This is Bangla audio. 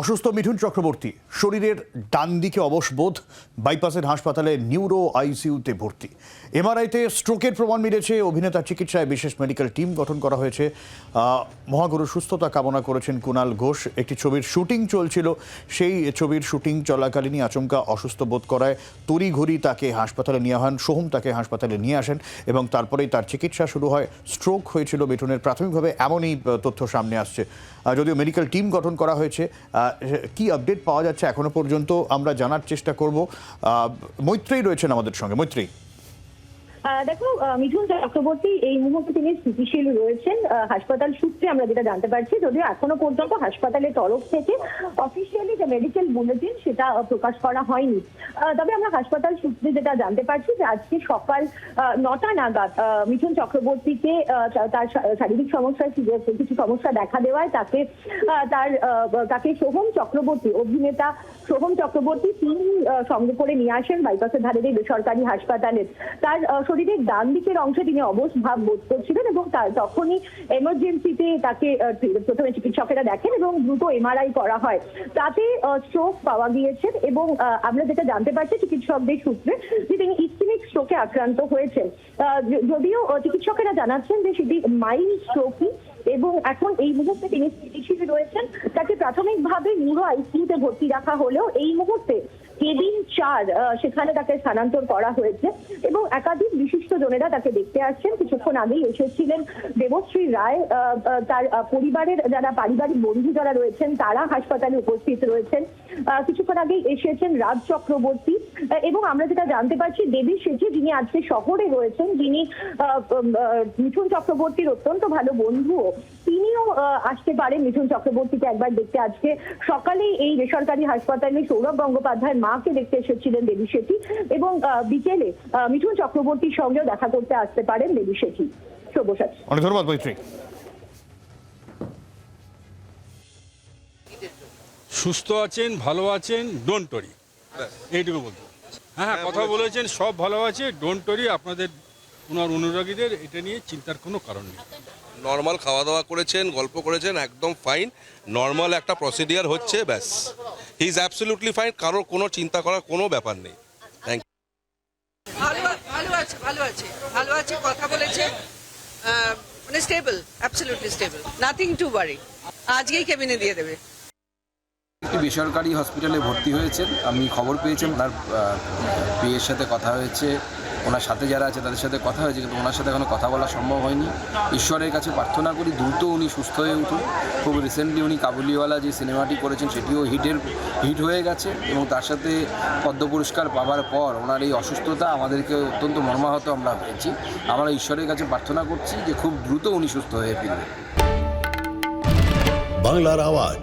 অসুস্থ মিঠুন চক্রবর্তী, শরীরের ডান দিকে অবশবোধ বাইপাসের হাসপাতালে নিউরো আইসিইউতে ভর্তি। এমআরআইতে স্ট্রোকের প্রমাণ মিলেছে অভিনেতার চিকিৎসায় বিশেষ মেডিকেল টিম গঠন করা হয়েছে। মহাগুরু সুস্থতা কামনা করেছেন কুণাল ঘোষ। একটি ছবির শুটিং চলছিল, সেই ছবির শুটিং চলাকালীনই আচমকা অসুস্থ বোধ করায় তড়িঘড়ি তাকে হাসপাতালে নিয়ে হন সোহম তাকে হাসপাতালে নিয়ে আসেন এবং তারপরেই তার চিকিৎসা শুরু হয়। স্ট্রোক হয়েছিল মিঠুনের, প্রাথমিকভাবে এমনই তথ্য সামনে আসছে। যদিও মেডিকেল টিম গঠন করা হয়েছে কি আপডেট পাওয়া যাচ্ছে এখনও পর্যন্ত আমরা জানার চেষ্টা করব। মৈত্রেই রয়েছেন আমাদের সঙ্গে। মৈত্রী আহ, দেখো মিঠুন চক্রবর্তী এই মুহূর্তে তিনি স্থিতিশীল রয়েছেন। হাসপাতাল সূত্রে আমরা যেটা জানতে পারছি, যদিও এখনও পর্যন্ত হাসপাতালের তরফ থেকে অফিসিয়ালি যে মেডিকেল বুলেটিন সেটা প্রকাশ করা হয়নি। তবে আমরা হাসপাতাল সূত্রে যেটা জানতে পারছি যে আজকে সকাল নটা নাগাদ মিঠুন চক্রবর্তীকে তার শারীরিক সমস্যায় কি- কিছু সমস্যা দেখা দেওয়ায় তাকে তার তাকে সোহম চক্রবর্তী, অভিনেতা সোহম চক্রবর্তী তিনি সঙ্গে করে নিয়ে আসেন বাইপাসের এই বেসরকারি হাসপাতালে। তার শরীরের ডান দিকের অংশে তিনি অবশ ভাব বোধ করছিলেন এবং তখনই এমার্জেন্সিতে তাকে প্রথমে চিকিৎসকেরা দেখেন এবং দ্রুত এমআরআই করা হয়। তাতে স্ট্রোক পাওয়া গিয়েছে এবং আমরা যেটা জানতে পারছি চিকিৎসকদের সূত্রে যে তিনি ইস্কিমিক স্ট্রোকে আক্রান্ত হয়েছেন। যদিও চিকিৎসকেরা জানাচ্ছেন যে সেটি মাইল্ড স্ট্রোকই এবং এখন এই মুহূর্তে তিনি স্থিতিশীল রয়েছেন। তাকে প্রাথমিকভাবে নিউরো আইসিইউতে ভর্তি রাখা হলেও এই মুহূর্তে কেবিন চার সেখানে তাকে স্থানান্তর করা হয়েছে এবং একাধিক বিশিষ্ট জনেরা তাকে দেখতে আসছেন। কিছুক্ষণ আগেই এসেছিলেন দেবশ্রী রায় তার পরিবারের যারা পারিবারিক বন্ধু যারা রয়েছেন, তারা হাসপাতালে উপস্থিত রয়েছেন। কিছুক্ষণ আগেই এসেছেন রাজ চক্রবর্তী। এবং আমরা যেটা জানতে পারছি দেবী শেঠি যিনি আজকে শহরে রয়েছেন যিনি মিঠুন চক্রবর্তীর অত্যন্ত ভালো বন্ধুও তিনিও আসতে পারেন মিঠুন চক্রবর্তীকে একবার দেখতে। আজকে সকালে এই বেসরকারি হাসপাতালে সৌরভ গঙ্গোপাধ্যায়ের মাকে দেখতে এসেছিলেন দেবী শেঠি এবং বিকেলে আহ, মিঠুন চক্রবর্তীর সঙ্গেও দেখা করতে আসতে পারেন দেবী শেঠি সব্যসাচী অনেক ধন্যবাদ মৈত্রী। সুস্থ আছেন ভালো আছেন ডোন্ট টরি এইটুকু বলতে হ্যাঁ হ্যাঁ কথা বলেছেন। সব ভালো আছে। ডোন্ট টরি আপনাদের ওনার অনুরাগীদের এটা নিয়ে চিন্তার কোনো কারণ নেই। নর্মাল খাওয়া দাওয়া করেছেন গল্প করেছেন একদম ফাইন নর্মাল একটা প্রসিডিয়ার হচ্ছে ব্যাস। হি ইজ অ্যাবসলিউটলি ফাইন কারোর কোনো চিন্তা করার কোনো ব্যাপার নেই। থ্যাংক ভালো ভালো আছে ভালো আছে ভালো আছে কথা বলেছে। মানে stable absolutely stable nothing to worry আজকেই কেবিনে দিয়ে দেবে। একটি বেসরকারি হসপিটালে ভর্তি হয়েছেন। আমি খবর পেয়েছেন, ওনার বিয়ের সাথে কথা হয়েছে। ওনার সাথে যারা আছে তাদের সাথে কথা হয়েছে, কিন্তু ওনার সাথে এখনও কথা বলা সম্ভব হয়নি। ঈশ্বরের কাছে প্রার্থনা করি দ্রুত উনি সুস্থ হয়ে উঠুন। খুব রিসেন্টলি উনি কাবুলিওয়ালা যে সিনেমাটি করেছেন, সেটিও হিটের, হিট হয়ে গেছে এবং তার সাথে পদ্ম পুরস্কার পাওয়ার পর ওনার এই অসুস্থতা আমাদেরকে অত্যন্ত মর্মাহত আমরা হয়েছি আমরা ঈশ্বরের কাছে প্রার্থনা করছি যে খুব দ্রুত উনি সুস্থ হয়ে ফিরবেন। বাংলার আওয়াজ